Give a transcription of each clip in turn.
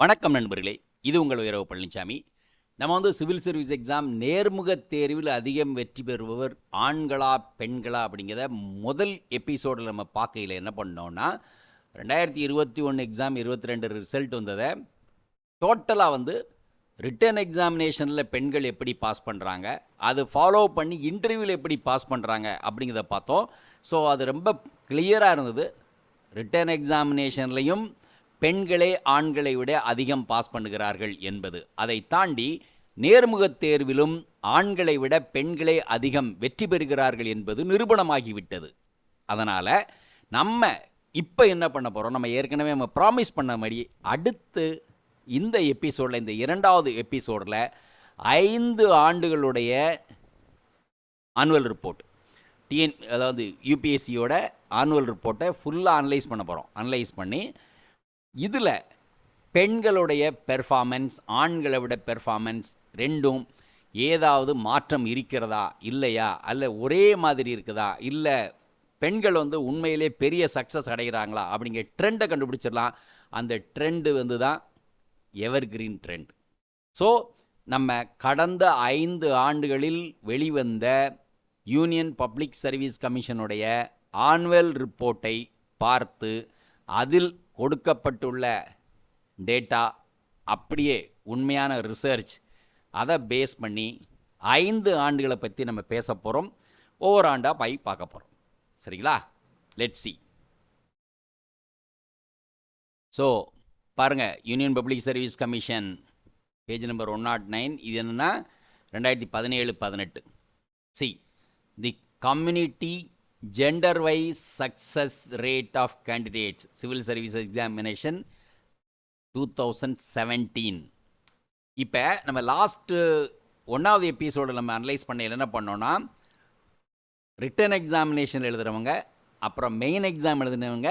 வணக்கம் நண்பர்களே. இது உங்கள் உயரவு பழனிசாமி நம்ம வந்து சிவில் சர்வீஸ் எக்ஸாம் நேர்முக தேர்வில் அதிகம் வெற்றி பெறுபவர் ஆண்களா பெண்களா அப்படிங்கிறத முதல் எபிசோடில் நம்ம பார்க்கையில் என்ன பண்ணோம்னா ரெண்டாயிரத்தி இருபத்தி ஒன்று எக்ஸாம் இருபத்தி ரெண்டு ரிசல்ட் வந்ததை டோட்டலாக வந்து ரிட்டர்ன் எக்ஸாமினேஷனில் பெண்கள் எப்படி பாஸ் பண்ணுறாங்க அது ஃபாலோ பண்ணி இன்டர்வியூவில் எப்படி பாஸ் பண்ணுறாங்க அப்படிங்கிறத பார்த்தோம். ஸோ அது ரொம்ப கிளியராக இருந்தது. ரிட்டர்ன் எக்ஸாமினேஷன்லையும் பெண்களே ஆண்களை விட அதிகம் பாஸ் பண்ணுகிறார்கள் என்பது. அதை தாண்டி நேர்முகத் தேர்விலும் ஆண்களை விட பெண்களே அதிகம் வெற்றி பெறுகிறார்கள் என்பது நிரூபணமாகிவிட்டது. அதனால் நம்ம இப்போ என்ன பண்ண போகிறோம் நம்ம ஏற்கனவே நம்ம ப்ராமிஸ் பண்ண மாதிரி அடுத்து இந்த எபிசோடில் இந்த இரண்டாவது எபிசோடில் ஐந்து ஆண்டுகளுடைய ஆனுவல் ரிப்போர்ட் டிஎன் அதாவது யூபிஎஸ்சியோட ஆனுவல் ரிப்போர்ட்டை ஃபுல்லாக அனலைஸ் பண்ண போகிறோம் அனலைஸ் பண்ணி இதில் பெண்களுடைய பெர்ஃபார்மன்ஸ் ஆண்களை விட பெர்ஃபார்மன்ஸ் ரெண்டும் ஏதாவது மாற்றம் இருக்கிறதா இல்லையா? அல்ல ஒரே மாதிரி இருக்குதா? இல்லை பெண்கள் வந்து உண்மையிலே பெரிய சக்ஸஸ் அடைகிறாங்களா? அப்படிங்கிற ட்ரெண்டை கண்டுபிடிச்சிடலாம். அந்த ட்ரெண்டு வந்து தான் எவர் கிரீன் ட்ரெண்ட் ஸோ நம்ம கடந்த ஐந்து ஆண்டுகளில் வெளிவந்த யூனியன் பப்ளிக் சர்வீஸ் கமிஷனுடைய ஆனுவல் ரிப்போர்ட்டை பார்த்து அதில் கொடுக்கப்பட்டுள்ள டேட்டா அப்படியே உண்மையான ரிசர்ச் அதை பேஸ் பண்ணி ஐந்து ஆண்டுகளை பற்றி நம்ம பேச போகிறோம் ஒவ்வொரு ஆண்டாக பை பார்க்க போகிறோம் சரிங்களா? லெட் சி ஸோ பாருங்கள் union public service commission page number one nought nine இது என்னென்னா ரெண்டாயிரத்தி பதினேழு பதினெட்டு. See the community gender wise success rate of candidates civil service examination two thousand seventeen இப்போ நம்ம லாஸ்ட்டு ஒன்றாவது எபிசோடு நம்ம அனலைஸ் பண்ணையில் என்ன பண்ணோன்னா ரிட்டன் எக்ஸாமினேஷன் எழுதுகிறவங்க அப்புறம் மெயின் எக்ஸாம் எழுதுனவங்க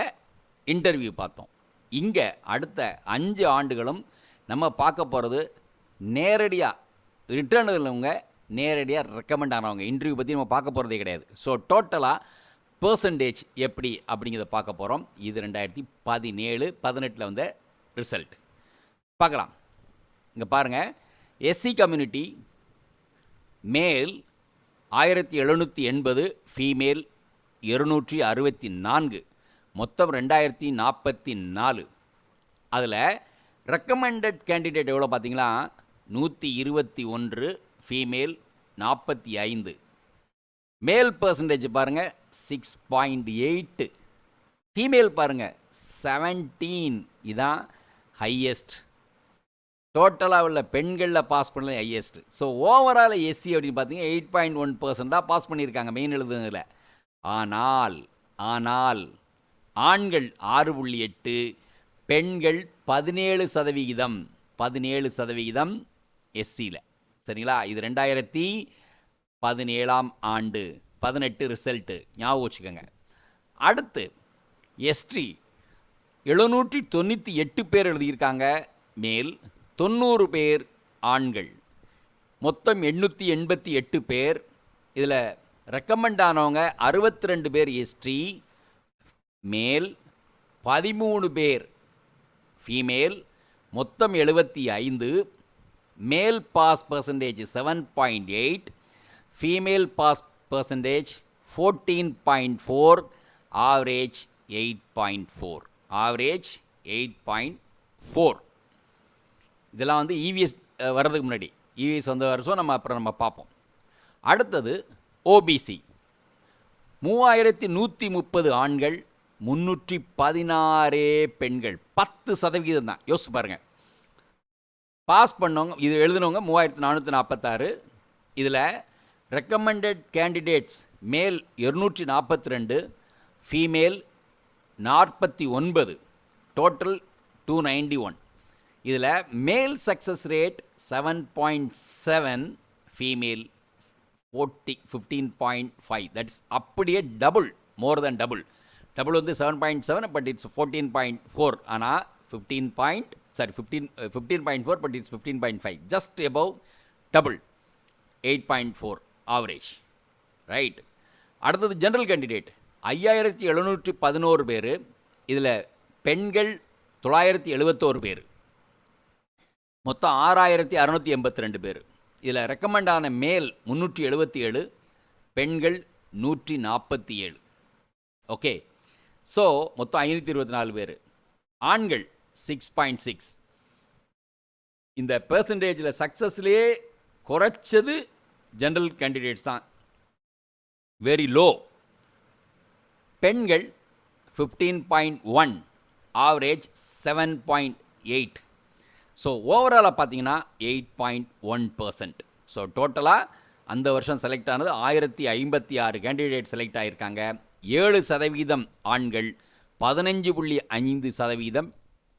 இன்டர்வியூ பார்த்தோம். இங்கே அடுத்த அஞ்சு ஆண்டுகளும் நம்ம பார்க்க போகிறது நேரடியாக ரிட்டர்ன் எழுதுனவங்க நேரடியாக ரெக்கமெண்ட் ஆனவங்க. இன்டர்வியூ பற்றி நம்ம பார்க்க போகிறதே கிடையாது. ஸோ டோட்டலாக பர்சன்டேஜ் எப்படி அப்படிங்கிறத பார்க்க போகிறோம் இது ரெண்டாயிரத்தி பதினேழு பதினெட்டில் வந்த ரிசல்ட் பார்க்கலாம். இங்கே பாருங்கள் எஸ்சி கம்யூனிட்டி மேல் ஆயிரத்தி எழுநூற்றி எண்பது ஃபீமேல் இருநூற்றி அறுபத்தி நான்கு. மொத்தம் ரெண்டாயிரத்தி நாற்பத்தி நாலு. அதில் ரெக்கமெண்டட் கேண்டிடேட் எவ்வளோ பார்த்தீங்களா? நூற்றி இருபத்தி ஒன்று ஃபீமேல் நாற்பத்தி ஐந்து. மேல் பர்சன்டேஜ் பாருங்கள் சிக்ஸ் பாயிண்ட் எயிட்டு ஃபீமேல் பாருங்கள் செவன்டீன் இதான் ஹையஸ்ட் டோட்டலாக உள்ள பெண்களில் பாஸ் பண்ணது ஹையஸ்ட் ஸோ ஓவரால் எஸ்சி அப்படின்னு பார்த்தீங்கன்னா எயிட் பாயிண்ட் ஒன் பர்சன்ட் தான் பாஸ் பண்ணியிருக்காங்க மெயின் எழுதுனதில். ஆனால் ஆனால் ஆண்கள் ஆறு புள்ளி எட்டு பெண்கள் பதினேழு சதவிகிதம் பதினேழு சதவிகிதம் எஸ்சியில் சரிங்களா? இது ரெண்டாயிரத்தி பதினேழாம் ஆண்டு. பதினெட்டு ரிசல்ட்டு ஞாபகம் வச்சுக்கோங்க. அடுத்து எஸ்டி எழுநூற்றி தொண்ணூற்றி எட்டு பேர் எழுதியிருக்காங்க. மேல் தொண்ணூறு பேர் ஆண்கள். மொத்தம் எண்ணூற்றி எண்பத்தி எட்டு பேர். இதில் ரெக்கமெண்ட் ஆனவங்க அறுபத்தி ரெண்டு பேர் எஸ்டி மேல் பதிமூணு பேர் ஃபீமேல் மொத்தம் எழுபத்தி ஐந்து. Male pass percentage seven point eight female pass percentage fourteen point four average eight point four average eight point four இதெல்லாம் வந்து இவிஎஸ் வர்றதுக்கு முன்னாடி. இவிஎஸ் வந்த வருஷம் நம்ம அப்புறம் நம்ம பார்ப்போம். அடுத்தது ஓபிசி மூவாயிரத்தி நூற்றி முப்பது ஆண்கள் முன்னூற்றி பதினாறே பெண்கள். பத்து சதவிகிதம் தான் யோசிச்சு பாருங்கள் பாஸ் பண்ணவங்க இது எழுதினவங்க மூவாயிரத்து நானூற்றி நாற்பத்தாறு. இதில் ரெக்கமெண்டட் கேண்டிடேட்ஸ் மேல் இருநூற்றி நாற்பத்தி ரெண்டு ஃபீமேல் நாற்பத்தி ஒன்பது டோட்டல் டூ நைன்டி ஒன் இதில் male success rate seven point seven female forty fifteen point five that's அப்படியே double more then double double வந்து seven point seven but it's fourteen point four ஆனால் fifteen point sorry fifteen fifteen point four but it's fifteen point five just above double eight point four average right அடுத்தது general candidate ஐயாயிரத்தி எழுநூற்றி பதினோரு பேர். இதில் பெண்கள் தொள்ளாயிரத்தி எழுபத்தோரு பேர். மொத்தம் ஆறாயிரத்தி அறநூற்றி எண்பத்தி ரெண்டு பேர். இதில் ரெக்கமெண்ட் ஆன மேல் முந்நூற்றி எழுபத்தி ஏழு பெண்கள் நூற்றி நாற்பத்தி ஏழு. ஓகே ஸோ மொத்தம் ஐநூற்றி இருபத்தி நாலு பேர். ஆண்கள் சிக்ஸ் பாயிண்ட் சிக்ஸ் இந்த பெர்சன்டேஜில் சக்ஸஸ்லேயே குறைச்சது ஜென்ரல் கேண்டிடேட்ஸ் தான். வெரி லோ பெண்கள் fifteen point one average seven point eight so ஓவராலாக பார்த்தீங்கன்னா eight point one percent so டோட்டலாக அந்த வருஷம் செலக்ட் ஆனது ஆயிரத்தி ஐம்பத்தி ஆறு கேண்டிடேட் செலக்ட் ஆகியிருக்காங்க ஏழு சதவீதம் ஆண்கள் பதினஞ்சு புள்ளி ஐந்து சதவீதம்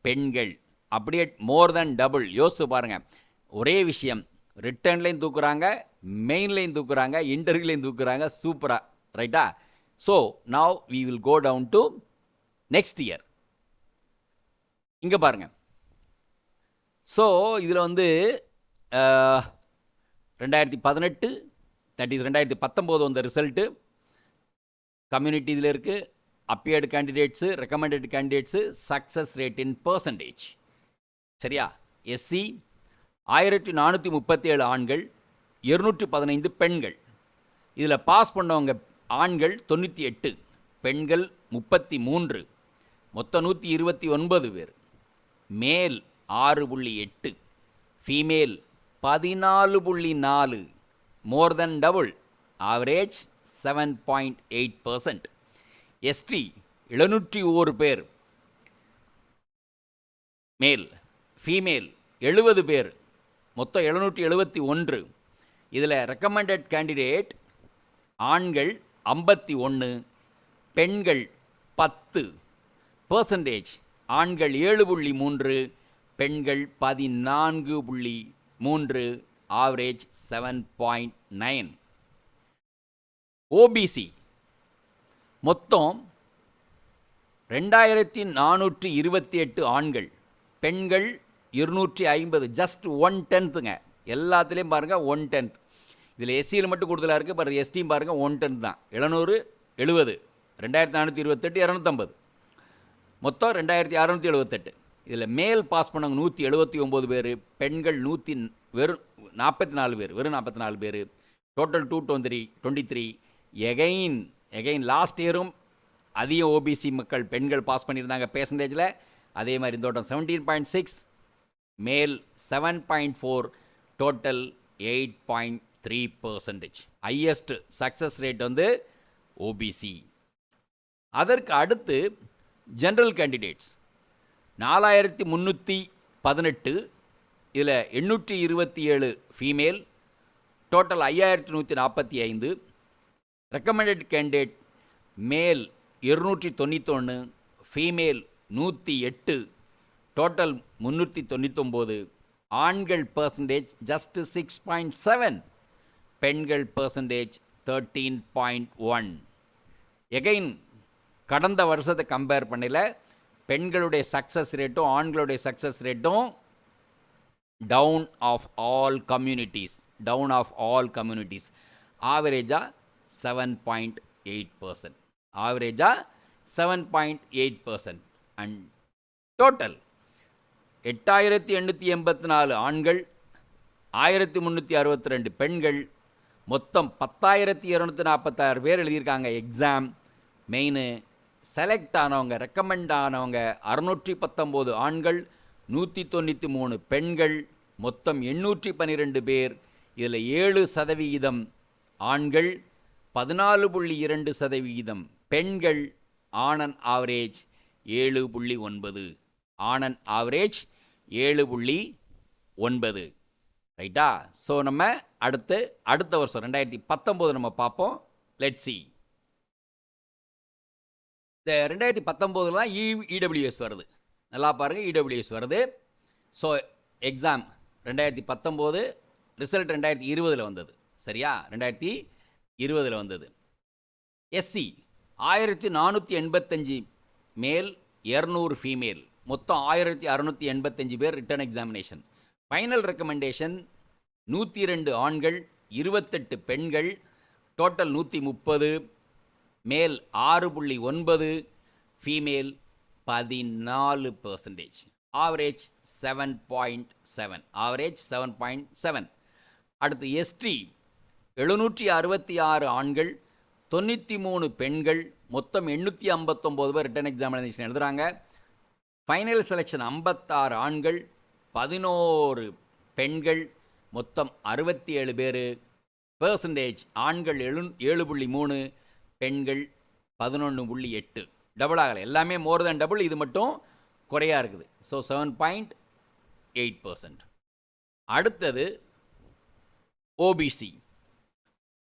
பெண்கள். அப்படியே மோர் தென் டபுள் யோசித்து பாருங்கள் ஒரே விஷயம். ரிட்டர்ன்லேயும் தூக்குறாங்க மெயின்லேயும் தூக்குறாங்க இன்டர்வியூலையும் தூக்குறாங்க. சூப்பராக ரைட்டா so now we will go down to next year இங்கே பாருங்கள் ஸோ இதில் வந்து ரெண்டாயிரத்தி பதினெட்டு தட் இஸ் ரெண்டாயிரத்தி பத்தொம்போது வந்த ரிசல்ட்டு கம்யூனிட்டி இதில் இருக்குது appeared candidates recommended candidates success rate in percentage சரியா? எஸ்சி ஆயிரத்தி நானூற்றி முப்பத்தி ஏழு ஆண்கள் இருநூற்றி பதினைந்து பெண்கள். இதில் பாஸ் பண்ணவங்க ஆண்கள் தொண்ணூற்றி எட்டு பெண்கள் முப்பத்தி மூன்று மொத்தம் நூற்றி இருபத்தி ஒன்பது பேர். மேல் ஆறு புள்ளி எட்டு ஃபீமேல் பதினாலு புள்ளி நாலு more then double average seven point eight percent ST எழுநூற்றி ஓரு பேர். மேல் ஃபீமேல் எழுபது பேர். மொத்தம் எழுநூற்றி எழுபத்தி ஒன்று. இதில் ரெக்கமெண்டட் கேண்டிடேட் ஆண்கள் ஐம்பத்தி ஒன்று பெண்கள் பத்து. பர்சன்டேஜ் ஆண்கள் ஏழு புள்ளி மூன்று பெண்கள் பதினான்கு புள்ளி மூன்று average seven point nine OBC மொத்தம் ரெண்டாயிரத்தி நானூற்றி இருபத்தி எட்டு ஆண்கள் பெண்கள் இருநூற்றி ஐம்பது ஜஸ்ட் ஒன் டென்த்துங்க எல்லாத்துலேயும் பாருங்கள் ஒன் டென்த் இதில் எஸ்சியில் மட்டும் கூடுதலாக இருக்குது பட் எஸ்டியும் பாருங்கள் ஒன் டென்த் தான். எழுநூறு எழுபது. ரெண்டாயிரத்தி நானூற்றி இருபத்தெட்டு இரநூத்தம்பது. மொத்தம் ரெண்டாயிரத்தி அறநூற்றி எழுபத்தெட்டு. இதில் மேல் பாஸ் பண்ணவங்க நூற்றி எழுபத்தி ஒம்பது பேர் பெண்கள் நூற்றி வெறும் நாற்பத்தி நாலு பேர் வெறும் நாற்பத்தி நாலு பேர். Total two twenty twenty three again again last இயரும் அதிக ஓபிசி மக்கள் பெண்கள் பாஸ் பண்ணியிருந்தாங்க பேசன்டேஜில் அதே மாதிரி இந்த தோட்டம் seventeen point six male seven point four total eight point three percentage highest success rate வந்து ஓபிசி அதற்கு அடுத்து ஜென்ரல் கேண்டிடேட்ஸ் நாலாயிரத்தி முந்நூற்றி பதினெட்டு இதில் எண்ணூற்றி இருபத்தி ஏழு ஃபீமேல் டோட்டல் ஐயாயிரத்தி நூற்றி நாற்பத்தி ஐந்து ரெக்கமெண்டட் கேண்டிடேட் மேல் இருநூற்றி தொண்ணூத்தொன்று ஃபீமேல் நூற்றி எட்டு டோட்டல் முந்நூற்றி தொண்ணூத்தொம்போது ஆண்கள் percentage just six point seven பெண்கள் percentage thirteen point one again கடந்த வருஷத்தை கம்பேர் பண்ணல பெண்களுடைய சக்ஸஸ் ரேட்டும் ஆண்களுடைய சக்ஸஸ் ரேட்டும் down of all communities down of all communities ஆவரேஜாக செவன் பாயிண்ட் எயிட் பர்சன்ட் ஆவரேஜாக seven point eight percent and total எட்டாயிரத்தி எண்ணூற்றி எண்பத்தி நாலு ஆண்கள் ஆயிரத்தி முந்நூற்றி அறுபத்தி ரெண்டு பெண்கள் மொத்தம் பத்தாயிரத்தி இரநூத்தி நாற்பத்தாறு பேர் எழுதியிருக்காங்க எக்ஸாம் மெயின் செலக்ட் ஆனவங்க ரெக்கமெண்ட் ஆனவங்க அறுநூற்றி பத்தொம்போது ஆண்கள் நூற்றி தொண்ணூற்றி மூணு பெண்கள் மொத்தம் எண்ணூற்றி பன்னிரெண்டு பேர். இதில் ஏழு சதவிகிதம் ஆண்கள் பதினாலு புள்ளி இரண்டு சதவிகிதம் பெண்கள் ஆனன் ஆவரேஜ் ஏழு புள்ளி ஒன்பது. ஆனன் ஆவரேஜ் ஏழு புள்ளி ஒன்பது. ரைட்டா? ஸோ நம்ம அடுத்து அடுத்த வருஷம் ரெண்டாயிரத்தி பத்தொம்போது நம்ம பார்ப்போம். லெட் சி இந்த ரெண்டாயிரத்தி பத்தொம்போதுல தான் e, இ இடபிள்யூஎஸ் வருது. நல்லா பாருங்கள் இடபிள்யூஎஸ் வருது. ஸோ எக்ஸாம் ரெண்டாயிரத்தி பத்தொம்போது ரிசல்ட் ரெண்டாயிரத்தி இருபதில் வந்தது. சரியா? ரெண்டாயிரத்தி இருபதில் வந்தது. எஸ்சி ஆயிரத்தி நானூற்றி எண்பத்தஞ்சு மேல் இரநூறு ஃபீமேல் மொத்தம் ஆயிரத்தி அறநூற்றி எண்பத்தஞ்சு பேர் ரிட்டர்ன் எக்ஸாமினேஷன் ஃபைனல் ரெக்கமெண்டேஷன் நூற்றி ரெண்டு ஆண்கள் இருபத்தெட்டு பெண்கள் டோட்டல் நூற்றி முப்பது மேல் ஆறு புள்ளி ஒன்பது ஃபீமேல் பதினாலு percentage average seven point seven average seven point seven அடுத்து எஸ்டி எழுநூற்றி அறுபத்தி ஆறு ஆண்கள் தொண்ணூற்றி மூணு பெண்கள் மொத்தம் எண்ணூற்றி ஐம்பத்தொம்போது பேர் ரிட்டன் எக்ஸாமினேஷன் எழுதுகிறாங்க ஃபைனல் செலெக்ஷன் ஐம்பத்தாறு ஆண்கள் பதினோரு பெண்கள் மொத்தம் அறுபத்தி ஏழு பேர். பர்சன்டேஜ் ஆண்கள் எழு ஏழு புள்ளி மூணு பெண்கள் பதினொன்று புள்ளி எட்டு. டபுள் ஆகலை. எல்லாமே மோர் தென் டபுள் இது மட்டும் குறையாக இருக்குது. So seven point eight percent அடுத்தது ஓபிசி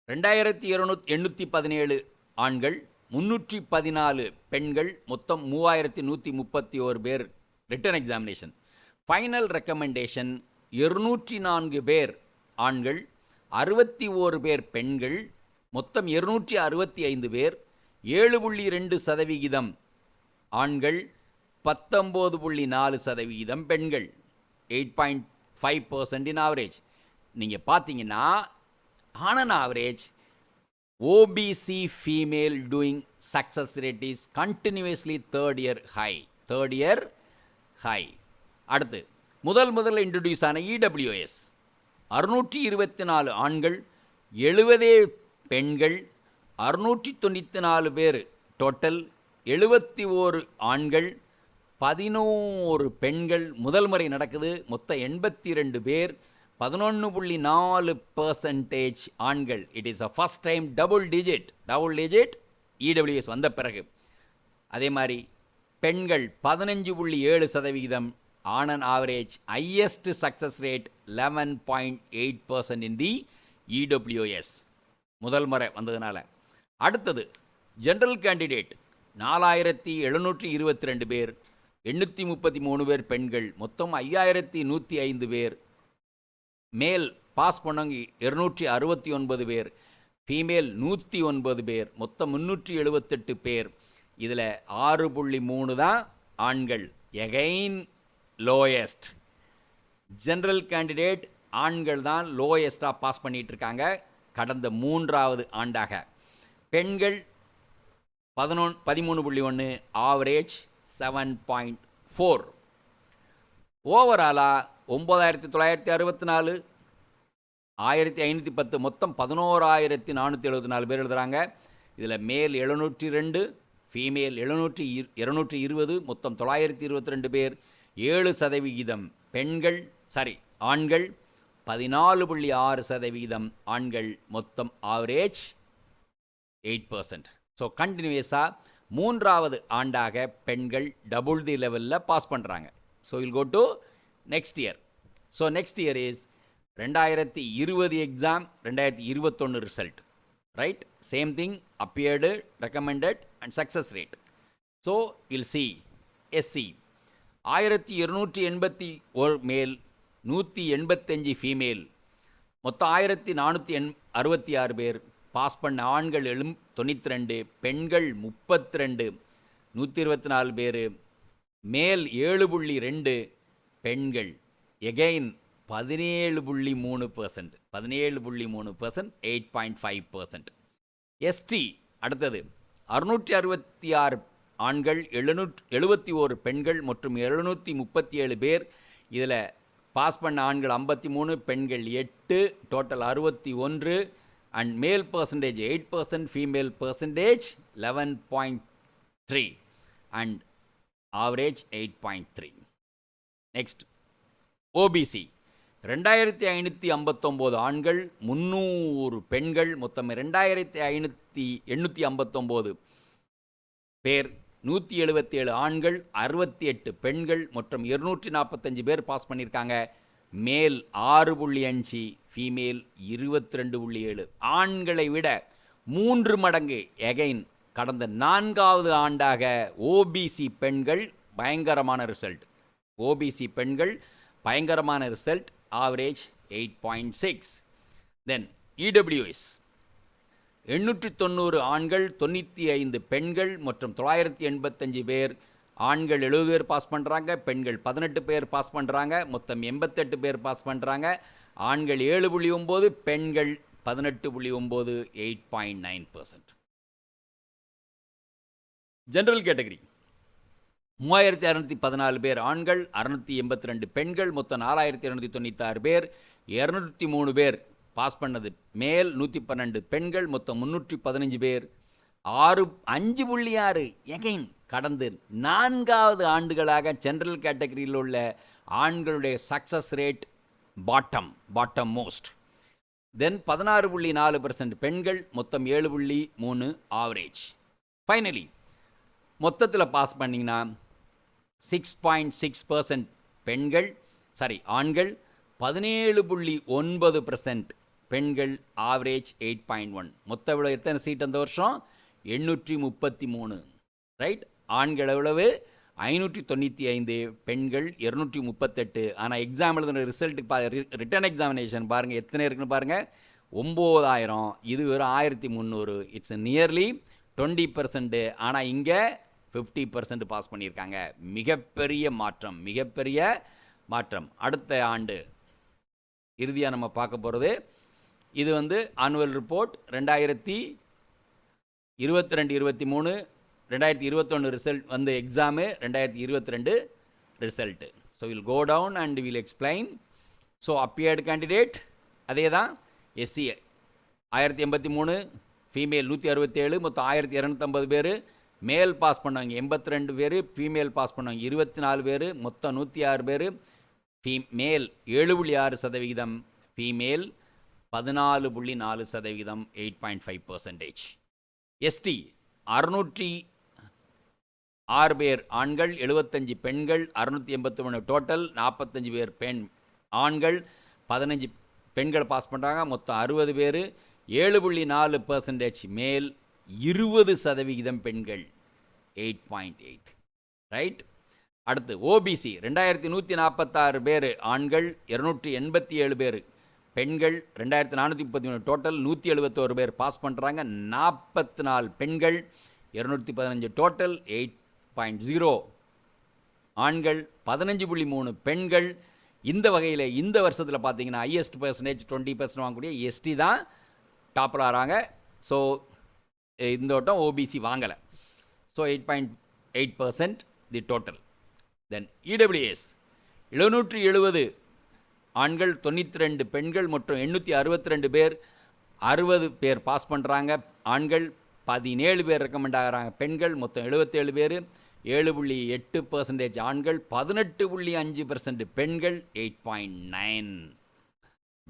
ரெண்டாயிரத்தி இருநூத் எண்ணூற்றி பதினேழு ஆண்கள் முன்னூற்றி பதினாலு பெண்கள் மொத்தம் மூவாயிரத்தி நூற்றி முப்பத்தி ஓரு பேர் ரிட்டன் எக்ஸாமினேஷன் ஃபைனல் ரெக்கமெண்டேஷன் இருநூற்றி நான்கு பேர் ஆண்கள் அறுபத்தி ஓரு பேர் பெண்கள் மொத்தம் இருநூற்றி அறுபத்தி ஐந்து பேர் ஏழு புள்ளி ரெண்டு சதவிகிதம் ஆண்கள் பத்தொம்போது புள்ளி நாலு சதவிகிதம் பெண்கள். Eight point five percent in average நீங்கள் பார்த்தீங்கன்னா on an average OBC female doing success rate is continuously third year high third year high அடுத்து முதல் முதல்ல இன்ட்ரடியூஸ் ஆன இடபிள்யூஎஸ் அறுநூற்றி இருபத்தி நாலு ஆண்கள் எழுபதே பெண்கள் அறுநூற்றி தொண்ணூற்றி நாலு பேர் டோட்டல் எழுபத்தி ஓரு ஆண்கள் பதினோரு பெண்கள். முதல் முறை நடக்குது மொத்தம் எண்பத்தி ரெண்டு பேர் பதினொன்று புள்ளி நாலு பர்சன்டேஜ் ஆண்கள். It is a first time double digit double digit EWS வந்த பிறகு. அதே மாதிரி பெண்கள் பதினஞ்சு புள்ளி ஏழு சதவிகிதம் on an average highest success rate eleven point eight percent in the EWS முதல் முறை வந்ததுனால. அடுத்தது ஜென்ரல் கேண்டிடேட் நாலாயிரத்தி எழுநூற்றி இருபத்தி ரெண்டு பேர் எண்ணூற்றி முப்பத்தி மூணு பேர் பெண்கள் மொத்தம் ஐயாயிரத்தி நூற்றி ஐந்து பேர். மேல் பாஸ் பண்ணவங்க இருநூற்றி அறுபத்தி ஒன்பது பேர் ஃபீமேல் நூற்றி ஒன்பது பேர் மொத்தம் முந்நூற்றி எழுபத்தெட்டு பேர். இதில் ஆறு புள்ளி மூணு தான் ஆண்கள். எகைன் லோயஸ்ட் ஜென்ரல் கேண்டிடேட் ஆண்கள் தான் லோயஸ்ட்டாக பாஸ் பண்ணிகிட்டு இருக்காங்க. கடந்த மூன்றாவது ஆண்டாக. பெண்கள் பதினொன் பதிமூணு புள்ளி ஒன்று ஆவரேஜ் செவன் பாயிண்ட் ஃபோர் ஓவராலாக ஒம்பதாயிரத்தி தொள்ளாயிரத்தி அறுபத்தி நாலு ஆயிரத்தி ஐநூற்றி பத்து மொத்தம் பதினோராயிரத்தி நானூற்றி எழுபத்தி நாலு பேர் எழுதுகிறாங்க இதில் மேல் எழுநூற்றி ரெண்டு ஃபீமேல் எழுநூற்றி இரு இருநூற்றி இருபது மொத்தம் தொள்ளாயிரத்தி இருபத்தி ரெண்டு பேர். ஏழு சதவிகிதம் பெண்கள் சாரி ஆண்கள். பதினாலு புள்ளி ஆறு சதவிகிதம் ஆண்கள் மொத்தம் ஆவரேஜ் எயிட் பர்சன்ட் ஸோ கண்டினியூஸாக மூன்றாவது ஆண்டாக பெண்கள் டபுள் தி லெவலில் பாஸ் பண்ணுறாங்க so will go to next year so next year is ரெண்டாயிரத்தி இருபது எக்ஸாம் ரெண்டாயிரத்தி இருபத்தொன்று result right same thing appeared recommended and success rate so we'll see SC ஆயிரத்தி இருநூற்றி எண்பத்தி ஒரு மேல் நூற்றி எண்பத்தஞ்சு ஃபீமேல் மொத்தம் ஆயிரத்தி நானூற்றி எண் அறுபத்தி ஆறு பேர். பாஸ் பண்ண ஆண்கள் எழும் தொண்ணூற்றி ரெண்டு பெண்கள் முப்பத்தி ரெண்டு நூற்றி இருபத்தி நாலு பேர். மேல் ஏழு புள்ளி ரெண்டு பெண்கள். எகெயின் பதினேழு புள்ளி மூணு பர்சன்ட் பதினேழு புள்ளி மூணு percent eight point five percent ST அடுத்தது. அறுநூற்றி அறுபத்தி ஆறு ஆண்கள் எழுநூற்று எழுபத்தி ஓரு பெண்கள் மற்றும் எழுநூற்றி முப்பத்தி ஏழு பேர். இதில் பாஸ் பண்ண ஆண்கள் ஐம்பத்தி மூணு பெண்கள் எட்டு டோட்டல் அறுபத்தி ஒன்று. And male percentage eight percent female percentage eleven point three and average eight point three next OBC ரெண்டாயிரத்தி ஐநூற்றி ஐம்பத்தொம்போது ஆண்கள் முந்நூறு பெண்கள் மொத்தம் ரெண்டாயிரத்தி ஐநூற்றி எண்ணூற்றி ஐம்பத்தொம்போது பேர் நூற்றி எழுபத்தி ஏழு ஆண்கள் அறுபத்தி எட்டு பெண்கள் மற்றும் இருநூற்றி நாற்பத்தஞ்சு பேர் பாஸ் பண்ணியிருக்காங்க. மேல் ஆறு புள்ளி அஞ்சு ஃபீமேல் இருபத்தி ரெண்டு புள்ளி ஏழு. ஆண்களை விட மூன்று மடங்கு எகைன் கடந்த நான்காவது ஆண்டாக ஓபிசி பெண்கள் பயங்கரமான ரிசல்ட் ஓபிசி பெண்கள் பயங்கரமான result average eight point six then EWS எண்ணூற்றி தொண்ணூறு ஆண்கள் தொண்ணூற்றி ஐந்து பெண்கள் மற்றும் தொள்ளாயிரத்தி எண்பத்தஞ்சு பேர் ஆண்கள் எழுபது பேர் பாஸ் பண்ணுறாங்க பெண்கள் பதினெட்டு பேர் பாஸ் பண்ணுறாங்க மொத்தம் எண்பத்தெட்டு பேர் பாஸ் பண்ணுறாங்க ஆண்கள் ஏழு புள்ளி ஒம்பது பெண்கள் பதினெட்டு புள்ளி ஒம்பது eight point nine percent general category மூவாயிரத்தி அறுநூத்தி பதினாலு பேர் ஆண்கள் அறுநூத்தி எண்பத்தி ரெண்டு பெண்கள் மொத்தம் நாலாயிரத்தி இரநூத்தி தொண்ணூத்தாறு பேர் இரநூத்தி மூணு பேர் பாஸ் பண்ணது. மேல் நூற்றி பன்னெண்டு பெண்கள் மொத்தம் முந்நூற்றி பதினஞ்சு பேர். ஆறு அஞ்சு புள்ளி ஆறு எகைன் கடந்து நான்காவது ஆண்டுகளாக ஜென்ரல் கேட்டகரியில் உள்ள ஆண்களுடைய success rate bottom bottom most then பதினாறு புள்ளி நாலு பர்சன்ட் பெண்கள் மொத்தம் ஏழு புள்ளி மூணு ஆவரேஜ் ஃபைனலி மொத்தத்தில் பாஸ் பண்ணிங்கன்னா சிக்ஸ் பாயிண்ட் சிக்ஸ் பர்சன்ட் பெண்கள் சாரி ஆண்கள் பதினேழு புள்ளி ஒன்பது பர்சன்ட் பெண்கள் ஆவரேஜ் எயிட் பாயிண்ட் ஒன் மொத்த எவ்வளோ எத்தனை சீட் அந்த வருஷம்? எண்ணூற்றி முப்பத்தி மூணு. ரைட் ஆண்கள் எவ்வளவு? ஐநூற்றி தொண்ணூற்றி ஐந்து. பெண்கள் இருநூற்றி முப்பத்தெட்டு. ஆனால் எக்ஸாம் எழுதுன ரிசல்ட்டுக்கு பா ரிட்டன் எக்ஸாமினேஷன் பாருங்கள் எத்தனை இருக்குன்னு பாருங்கள் ஒம்பதாயிரம். இது வெறும் ஆயிரத்தி முந்நூறு. இட்ஸ் நியர்லி டுவெண்ட்டி பர்சன்ட்டு ஆனால் இங்கே ஃபிஃப்டி பர்சன்ட் பாஸ் பண்ணியிருக்காங்க. மிகப்பெரிய மாற்றம் மிகப்பெரிய மாற்றம். அடுத்த ஆண்டு இறுதியாக நம்ம பார்க்க போகிறது இது வந்து ஆனுவல் ரிப்போர்ட் ரெண்டாயிரத்தி இருபத்தி ரெண்டு இருபத்தி மூணு ரெண்டாயிரத்தி இருபத்தொன்று ரிசல்ட் வந்து எக்ஸாமு ரெண்டாயிரத்தி இருபத்தி ரெண்டு result so will go down and will explain so appeared candidate அதே தான் எஸ்சி ஆயிரத்தி எண்பத்தி மூணு ஃபீமேல் நூற்றி அறுபத்தேழு மொத்தம் ஆயிரத்தி இரநூத்தம்பது பேர் மேல் பாஸ் பண்ணவங்க. எண்பத்தி ரெண்டு பேர் ஃபீமேல் பாஸ் பண்ணவங்க. இருபத்தி நாலு பேர் மொத்தம் நூற்றி ஆறு பேர். ஃபீ மேல் ஏழு புள்ளி ஆறு சதவிகிதம் ஃபீமேல் பதினாலு புள்ளி நாலு சதவிகிதம் eight point five percentage ST அறுநூற்றி ஆறு பேர் ஆண்கள் எழுபத்தஞ்சு பெண்கள் அறுநூற்றி எண்பத்தி மூணு டோட்டல் நாற்பத்தஞ்சு பேர் பெண் ஆண்கள் பதினஞ்சு பெண்கள் பாஸ் பண்ணுறாங்க மொத்தம் அறுபது பேர் ஏழு புள்ளி நாலு பர்சன்டேஜ் மேல் இருபது சதவிகிதம் பெண்கள். எயிட் பாயிண்ட் எயிட் ரைட் அடுத்து ஓபிசி ரெண்டாயிரத்தி நூற்றி நாற்பத்தாறு பேர் ஆண்கள் இரநூற்றி எண்பத்தி ஏழு பேர் பெண்கள் ரெண்டாயிரத்தி நானூற்றி முப்பத்தி மூணு டோட்டல் நூற்றி எழுபத்தோரு பேர் பாஸ் பண்ணுறாங்க நாற்பத்தி நாலு பெண்கள் இரநூத்தி பதினஞ்சு டோட்டல் எயிட் பாயிண்ட் ஜீரோ ஆண்கள் பதினஞ்சு புள்ளி மூணு பெண்கள். இந்த வகையில் இந்த வருஷத்தில் பார்த்தீங்கன்னா ஹையஸ்ட் பர்சன்டேஜ் டுவெண்ட்டி பர்சன்ட் வாங்கக்கூடிய எஸ்டி தான் டாப்பில் ஆகிறாங்க ஸோ இந்த வட்டம் ஓபிசி வாங்கலை. So eight point eight percent the total then EWS எழுநூற்றி எழுபது ஆண்கள் தொண்ணூற்றி ரெண்டு பெண்கள் மற்றும் எண்ணூற்றி அறுபத்தி ரெண்டு பேர் அறுபது பேர் பாஸ் பண்ணுறாங்க ஆண்கள் பதினேழு பேர் ரெக்கமெண்ட் ஆகிறாங்க. பெண்கள் மொத்தம் எழுபத்தேழு பேர். ஏழு புள்ளி எட்டு பர்சன்டேஜ் ஆண்கள் பதினெட்டு புள்ளி அஞ்சு பர்சன்ட் பெண்கள் எயிட் பாயிண்ட் நைன்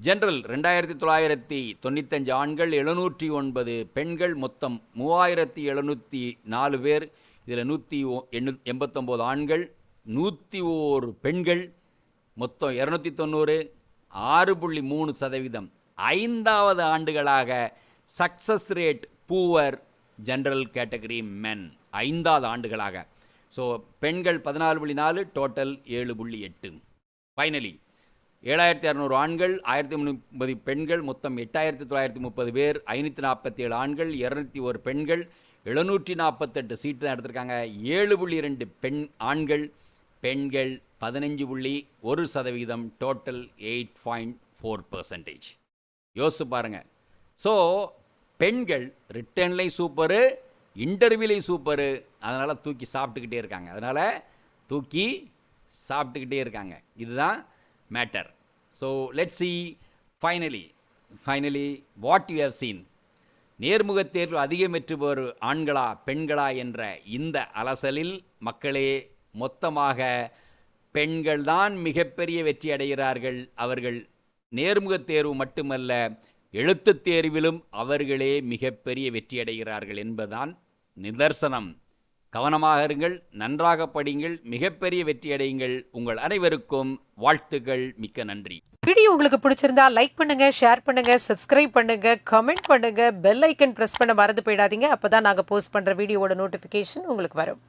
ஜென்ரல் ரெண்டாயிரத்தி தொள்ளாயிரத்தி தொண்ணூத்தஞ்சு ஆண்கள் எழுநூற்றி ஒன்பது பெண்கள் மொத்தம் மூவாயிரத்தி எழுநூற்றி நாலு பேர். இதில் நூற்றி எண்ணூ எண்பத்தொம்போது ஆண்கள் நூற்றி ஓரு பெண்கள் மொத்தம் இரநூத்தி தொண்ணூறு ஆறு புள்ளி மூணு சதவீதம். ஐந்தாவது ஆண்டுகளாக success rate poor general category men ஐந்தாவது ஆண்டுகளாக. ஸோ பெண்கள் பதினாலு புள்ளி நாலு டோட்டல் ஏழு புள்ளி எட்டு. ஃபைனலி ஏழாயிரத்தி அறநூறு ஆண்கள் ஆயிரத்தி முப்பது பெண்கள் மொத்தம் எட்டாயிரத்தி தொள்ளாயிரத்தி முப்பது பேர் ஐநூற்றி நாற்பத்தி ஏழு ஆண்கள் இரநூத்தி ஒரு பெண்கள் எழுநூற்றி நாற்பத்தெட்டு சீட்டு தான் எடுத்திருக்காங்க. ஏழு புள்ளி ரெண்டு பெண் ஆண்கள் பெண்கள் பதினஞ்சு புள்ளி ஒரு சதவீதம் total eight point four percentage. யோசிச்சு பாருங்கள் ஸோ பெண்கள் ரிட்டர்ன்லேயும் சூப்பரு இன்டர்வியூலையும் சூப்பரு. அதனால் தூக்கி சாப்பிட்டுக்கிட்டே இருக்காங்க. அதனால் தூக்கி சாப்பிட்டுக்கிட்டே இருக்காங்க. இதுதான் matter so let see finally finally what you have seen நேர்முகத் தேர்வு அதிகம் பெற்றுபவர் ஆண்களா பெண்களா என்ற இந்த அலசலில் மக்களே மொத்தமாக பெண்கள்தான் மிகப்பெரிய வெற்றி அடைகிறார்கள். அவர்கள் நேர்முகத் தேர்வு மட்டுமல்ல எழுத்துத் தேர்விலும் அவர்களே மிகப்பெரிய வெற்றி அடைகிறார்கள் என்பதுதான் நிதர்சனம். கவனமாக இருங்கள் நன்றாக படியுங்கள் மிகப்பெரிய வெற்றி அடையுங்கள். உங்கள் அனைவருக்கும் வாழ்த்துக்கள் மிக்க நன்றி. வீடியோ உங்களுக்கு பிடிச்சிருந்தா லைக் பண்ணுங்க ஷேர் பண்ணுங்க சப்ஸ்கிரைப் பண்ணுங்க கமெண்ட் பண்ணுங்க பெல் ஐக்கன் பிரஸ் பண்ண மறந்து போயிடாதீங்க. அப்பதான் நாங்க போஸ்ட் பண்ற வீடியோவோட நோட்டிபிகேஷன் உங்களுக்கு வரும்.